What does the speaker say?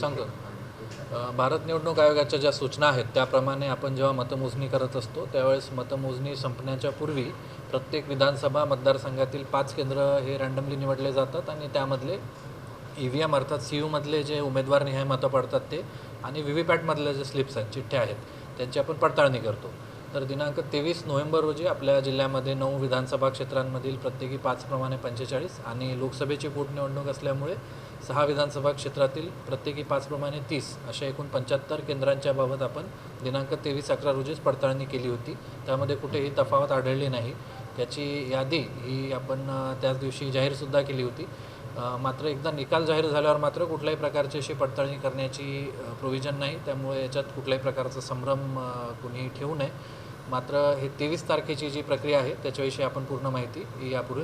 सांगतो भारत निवडणूक आयोगाच्या ज्या सूचना आहेत त्याप्रमाणे आपण जेव्हा मतमोजणी करत असतो त्यावेळेस मतमोजणी संपण्याच्या पूर्वी प्रत्येक विधानसभा मतदारसंघातील पाच केंद्र हे रँडमली निवडले जातात आणि त्यामधले ई व्ही एम अर्थात सी यूमधले जे उमेदवार निहाय मतं पडतात ते आणि व्ही व्ही पॅटमधले जे स्लिप्स आहेत चिठ्ठ्या आहेत त्यांची आपण पडताळणी करतो. तर दिनांक तेवीस नोव्हेंबर रोजी आपल्या जिल्ह्यामध्ये नऊ विधानसभा क्षेत्रांमधील प्रत्येकी पाच प्रमाणे पंचेचाळीस आणि लोकसभेची पोटनिवडणूक असल्यामुळे सहा विधानसभा क्षेत्रातील प्रत्येकी पाचप्रमाणे तीस अशा एकूण पंच्याहत्तर केंद्रांच्या बाबत आपण दिनांक तेवीस अकरा रोजीच पडताळणी केली होती. त्यामध्ये कुठेही तफावत आढळली नाही. त्याची यादी ही आपण त्याच दिवशी जाहीरसुद्धा केली होती. मात्र एकदा निकाल जाहीर झाल्यावर मात्र कुठल्याही प्रकारची अशी पडताळणी करण्याची प्रोव्हिजन नाही. त्यामुळे याच्यात कुठल्याही प्रकारचा संभ्रम अ, कुणीही ठेवू नये. मात्र हे तेवीस तारखेची जी प्रक्रिया आहे त्याच्याविषयी आपण पूर्ण माहिती ही यापूर्वीच